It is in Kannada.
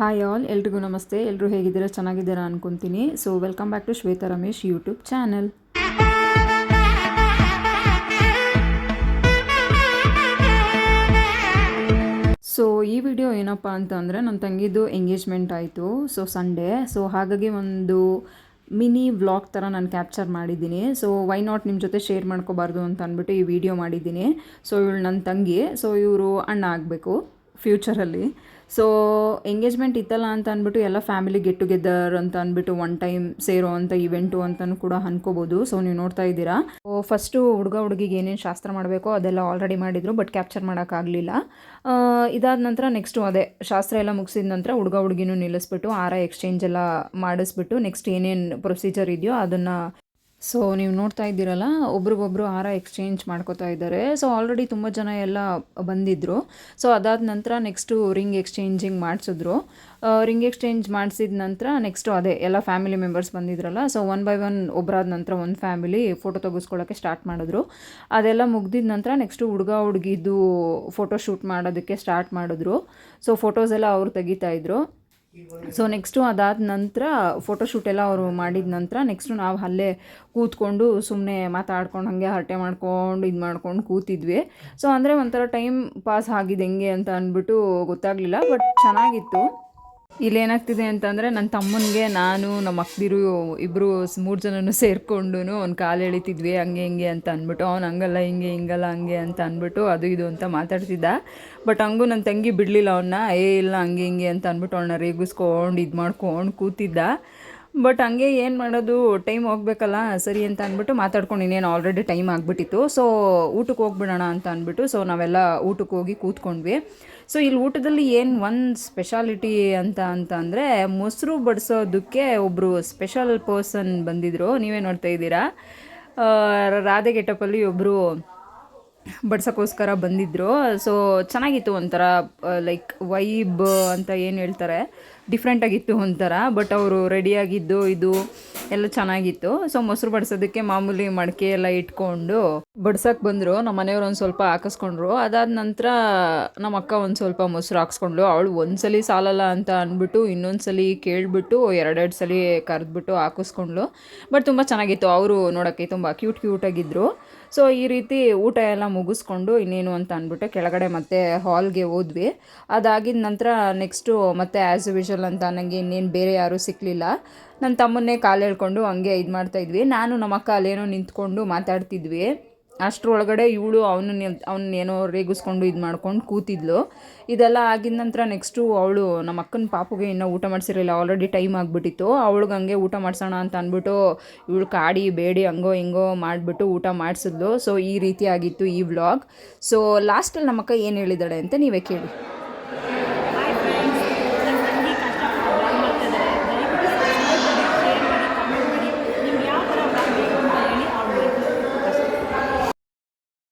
ಹಾಯ್ ಆಲ್ ಎಲ್ರಿಗೂ ನಮಸ್ತೆ. ಎಲ್ಲರೂ ಹೇಗಿದ್ದೀರಾ? ಚೆನ್ನಾಗಿದ್ದೀರಾ ಅನ್ಕೊಂತೀನಿ. So welcome back to Shweta Ramesh YouTube channel so ಈ ವಿಡಿಯೋ ಏನಪ್ಪ ಅಂತ ಅಂದರೆ ನನ್ನ ತಂಗಿದು ಎಂಗೇಜ್ಮೆಂಟ್ ಆಯಿತು. ಸೊ ಸಂಡೇ ಸೊ ಹಾಗಾಗಿ ಒಂದು ಮಿನಿ ವ್ಲಾಗ್ ಥರ ನಾನು ಕ್ಯಾಪ್ಚರ್ ಮಾಡಿದ್ದೀನಿ. ಸೊ ವೈ ನಾಟ್ ನಿಮ್ಮ ಜೊತೆ ಶೇರ್ ಮಾಡ್ಕೋಬಾರ್ದು ಅಂತ ಅಂದ್ಬಿಟ್ಟು ಈ ವಿಡಿಯೋ ಮಾಡಿದ್ದೀನಿ. ಸೊ ಇವಳು ನನ್ನ ತಂಗಿ. ಸೊ ಇವರು ಅಣ್ಣ ಆಗಬೇಕು ಫ್ಯೂಚರಲ್ಲಿ ಸೊ ಎಂಗೇಜ್ಮೆಂಟ್ ಇತ್ತಲ್ಲ ಅಂತ ಅಂದ್ಬಿಟ್ಟು ಎಲ್ಲ ಫ್ಯಾಮಿಲಿ ಗೆಟ್ ಟುಗೆದರ್ ಅಂತ ಅಂದ್ಬಿಟ್ಟು ಒನ್ ಟೈಮ್ ಸೇರೋ ಅಂತ ಇವೆಂಟು ಅಂತಲೂ ಕೂಡ ಅನ್ಕೋಬೋದು. ಸೊ ನೀವು ನೋಡ್ತಾ ಇದ್ದೀರಾ? ಫಸ್ಟು ಹುಡುಗ ಹುಡುಗಿಗೆ ಏನೇನು ಶಾಸ್ತ್ರ ಮಾಡಬೇಕು ಅದೆಲ್ಲ ಆಲ್ರೆಡಿ ಮಾಡಿದರು ಬಟ್ ಕ್ಯಾಪ್ಚರ್ ಮಾಡೋಕ್ಕಾಗಲಿಲ್ಲ ಇದಾದ ನಂತರ ನೆಕ್ಸ್ಟು ಅದೇ, ಶಾಸ್ತ್ರ ಎಲ್ಲ ಮುಗಿಸಿದ ನಂತರ ಹುಡುಗ ಹುಡುಗಿನೂ ನಿಲ್ಲಿಸ್ಬಿಟ್ಟು ಆರ ಎಕ್ಸ್ಚೇಂಜ್ ಎಲ್ಲ ಮಾಡಿಸ್ಬಿಟ್ಟು ನೆಕ್ಸ್ಟ್ ಏನೇನು ಪ್ರೊಸೀಜರ್ ಇದೆಯೋ ಅದನ್ನು ಸೊ ನೀವು ನೋಡ್ತಾ ಇದ್ದೀರಲ್ಲ, ಒಬ್ರಿಗೊಬ್ರು ಹಾರ ಎಕ್ಸ್ಚೇಂಜ್ ಮಾಡ್ಕೋತಾ ಇದ್ದಾರೆ. ಸೊ ಆಲ್ರೆಡಿ ತುಂಬ ಜನ ಎಲ್ಲ ಬಂದಿದ್ದರು ಸೊ ಅದಾದ ನಂತರ ನೆಕ್ಸ್ಟು ರಿಂಗ್ ಎಕ್ಸ್ಚೇಂಜಿಂಗ್ ಮಾಡಿಸಿದ್ರು. ರಿಂಗ್ ಎಕ್ಸ್ಚೇಂಜ್ ಮಾಡಿಸಿದ ನಂತರ ನೆಕ್ಸ್ಟು ಅದೇ ಎಲ್ಲ ಫ್ಯಾಮಿಲಿ ಮೆಂಬರ್ಸ್ ಬಂದಿದ್ರಲ್ಲ. ಸೊ ಒನ್ ಬೈ ಒನ್ ಒಬ್ಬರಾದ ನಂತರ ಒಂದು ಫ್ಯಾಮಿಲಿ ಫೋಟೋ ತೆಗೆಸ್ಕೊಳ್ಳೋಕ್ಕೆ ಸ್ಟಾರ್ಟ್ ಮಾಡಿದ್ರು. ಅದೆಲ್ಲ ಮುಗ್ದಿದ ನಂತರ ನೆಕ್ಸ್ಟು ಹುಡುಗ ಹುಡುಗಿದು ಫೋಟೋ ಶೂಟ್ ಮಾಡೋದಕ್ಕೆ ಸ್ಟಾರ್ಟ್ ಮಾಡಿದ್ರು. ಸೊ ಫೋಟೋಸ್ ಎಲ್ಲ ಅವ್ರು ತೆಗಿತಾ ಇದ್ರು. ಸೊ ನೆಕ್ಸ್ಟು ಅದಾದ ನಂತರ ಫೋಟೋಶೂಟ್ ಎಲ್ಲ ಅವರು ಮಾಡಿದ ನಂತರ ನೆಕ್ಸ್ಟು ನಾವು ಅಲ್ಲೇ ಕೂತ್ಕೊಂಡು ಸುಮ್ಮನೆ ಮಾತಾಡ್ಕೊಂಡು, ಹಾಗೆ ಹರಟೆ ಮಾಡ್ಕೊಂಡು, ಇದು ಮಾಡ್ಕೊಂಡು ಕೂತಿದ್ವಿ. ಸೊ ಅಂದರೆ ಒಂಥರ ಟೈಮ್ ಪಾಸ್ ಆಗಿದೆ ಹೆಂಗೆ ಅಂತ ಅಂದ್ಬಿಟ್ಟು ಗೊತ್ತಾಗಲಿಲ್ಲ ಬಟ್ ಚೆನ್ನಾಗಿತ್ತು. ಇಲ್ಲೇನಾಗ್ತಿದೆ ಅಂತಂದರೆ ನನ್ನ ತಮ್ಮನಿಗೆ ನಾನು ನಮ್ಮ ಅಕ್ಕದಿರು ಇಬ್ಬರು ಮೂರು ಜನನೂ ಸೇರಿಕೊಂಡು ಅವ್ನು ಕಾಲು ಎಳಿತಿದ್ವಿ, ಹಂಗೆ ಹಿಂಗೆ ಅಂತ ಅಂದ್ಬಿಟ್ಟು, ಅವ್ನು ಹಂಗಲ್ಲ, ಹಿಂಗೆ ಹಿಂಗಲ್ಲ, ಹಂಗೆ ಅಂತ ಅಂದ್ಬಿಟ್ಟು ಅದು ಇದು ಅಂತ ಮಾತಾಡ್ತಿದ್ದ. ಬಟ್ ಹಂಗೂ ನನ್ನ ತಂಗಿ ಬಿಡಲಿಲ್ಲ ಅವನ್ನ ಏ ಇಲ್ಲ, ಹಂಗೆ ಹಿಂಗೆ ಅಂತ ಅಂದ್ಬಿಟ್ಟು ಅವನ್ನ ರೇಗಿಸ್ಕೊಂಡು ಇದು ಮಾಡ್ಕೊಂಡು ಕೂತಿದ್ದ. ಬಟ್ ಹಂಗೆ ಏನು ಮಾಡೋದು? ಟೈಮ್ ಹೋಗ್ಬೇಕಲ್ಲ, ಸರಿ ಅಂತ ಅಂದ್ಬಿಟ್ಟು ಮಾತಾಡ್ಕೊಂಡು ಇನ್ನೇನು ಆಲ್ರೆಡಿ ಟೈಮ್ ಆಗಿಬಿಟ್ಟಿತ್ತು. ಸೊ ಊಟಕ್ಕೆ ಹೋಗ್ಬಿಡೋಣ ಅಂತ ಅಂದ್ಬಿಟ್ಟು ಸೊ ನಾವೆಲ್ಲ ಊಟಕ್ಕೆ ಹೋಗಿ ಕೂತ್ಕೊಂಡ್ವಿ. ಸೊ ಇಲ್ಲಿ ಊಟದಲ್ಲಿ ಏನು ಒಂದು ಸ್ಪೆಷಾಲಿಟಿ ಅಂತ ಅಂತ ಅಂದರೆ ಮೊಸರು ಬಡಿಸೋದಕ್ಕೆ ಒಬ್ಬರು ಸ್ಪೆಷಲ್ ಪರ್ಸನ್ ಬಂದಿದ್ದರು ನೀವೇ ನೋಡ್ತಾ ಇದ್ದೀರಾ? ರಾಧೆ ಗೆಟಪಲ್ಲಿ ಒಬ್ಬರು ಬಡ್ಸೋಕ್ಕೋಸ್ಕರ ಬಂದಿದ್ದರು ಸೊ ಚೆನ್ನಾಗಿತ್ತು ಒಂಥರ ಲೈಕ್ ವೈಬ್ ಅಂತ ಏನು ಹೇಳ್ತಾರೆ. ಡಿಫ್ರೆಂಟಾಗಿತ್ತು ಒಂಥರ ಬಟ್ ಅವರು ರೆಡಿಯಾಗಿದ್ದು ಇದು ಎಲ್ಲ ಚೆನ್ನಾಗಿತ್ತು. ಸೊ ಮೊಸರು ಬಡಿಸೋದಕ್ಕೆ ಮಾಮೂಲಿ ಮಡಿಕೆ ಎಲ್ಲ ಇಟ್ಕೊಂಡು ಬಡ್ಸಕ್ಕೆ ಬಂದರು. ನಮ್ಮ ಮನೆಯವ್ರು ಒಂದು ಸ್ವಲ್ಪ ಹಾಕಿಸ್ಕೊಂಡ್ರು. ಅದಾದ ನಂತರ ನಮ್ಮ ಅಕ್ಕ ಒಂದು ಸ್ವಲ್ಪ ಮೊಸರು ಹಾಕ್ಸ್ಕೊಂಡ್ಳು. ಅವಳು ಒಂದ್ಸಲಿ ಸಾಲಲ್ಲ ಅಂತ ಅಂದ್ಬಿಟ್ಟು ಇನ್ನೊಂದ್ಸಲಿ ಕೇಳಿಬಿಟ್ಟು ಎರಡೆರಡು ಸಲ ಕರೆದ್ಬಿಟ್ಟು ಹಾಕಿಸ್ಕೊಂಡ್ಳು. ಬಟ್ ತುಂಬ ಚೆನ್ನಾಗಿತ್ತು. ಅವರು ನೋಡೋಕ್ಕೆ ತುಂಬ ಕ್ಯೂಟ್ ಕ್ಯೂಟಾಗಿದ್ದರು ಸೊ ಈ ರೀತಿ ಊಟ ಎಲ್ಲ ಮುಗಿಸ್ಕೊಂಡು ಇನ್ನೇನು ಅಂತ ಅಂದ್ಬಿಟ್ಟು ಕೆಳಗಡೆ ಮತ್ತೆ ಹಾಲ್ಗೆ ಹೋದ್ವಿ. ಅದಾಗಿದ ನಂತರ ನೆಕ್ಸ್ಟು ಮತ್ತೆ ಆ್ಯಸ್ ಯೂಶಲ್ ಅಂತ ನನಗೆ ಇನ್ನೇನು ಬೇರೆ ಯಾರೂ ಸಿಕ್ಕಲಿಲ್ಲ ನನ್ನ ತಮ್ಮನ್ನೇ ಕಾಲು ಹೇಳ್ಕೊಂಡು ಹಂಗೆ ಇದು ಮಾಡ್ತಾಯಿದ್ವಿ ನಾನು ನಮ್ಮ ಅಕ್ಕ ಅಲ್ಲೇನೋ ನಿಂತ್ಕೊಂಡು ಮಾತಾಡ್ತಿದ್ವಿ. ಅಷ್ಟರೊಳಗಡೆ ಇವಳು ಅವನು ಅವನ್ನ ರೇಗಿಸ್ಕೊಂಡು ಇದು ಮಾಡ್ಕೊಂಡು ಕೂತಿದ್ಲು. ಇದೆಲ್ಲ ಆಗಿದ ನಂತರ ನೆಕ್ಸ್ಟು ಅವಳು ನಮ್ಮ ಅಕ್ಕನ ಪಾಪುಗೆ ಇನ್ನೂ ಊಟ ಮಾಡಿಸಿರಲಿಲ್ಲ. ಆಲ್ರೆಡಿ ಟೈಮ್ ಆಗಿಬಿಟ್ಟಿತ್ತು. ಅವಳಿಗೆ ಹಂಗೆ ಊಟ ಮಾಡಿಸೋಣ ಅಂತ ಅಂದ್ಬಿಟ್ಟು ಇವಳು ಕಾಡಿ, ಬೇಡಿ, ಹಂಗೋ, ಹಿಂಗೋ ಮಾಡಿಬಿಟ್ಟು ಊಟ ಮಾಡಿಸಿದ್ಲು. ಸೊ ಈ ರೀತಿ ಆಗಿತ್ತು ಈ ವ್ಲಾಗ್ ಸೊ ಲಾಸ್ಟಲ್ಲಿ ನಮ್ಮಕ್ಕ ಏನು ಹೇಳಿದ್ದಾಳೆ ಅಂತ ನೀವೇ ಕೇಳಿ.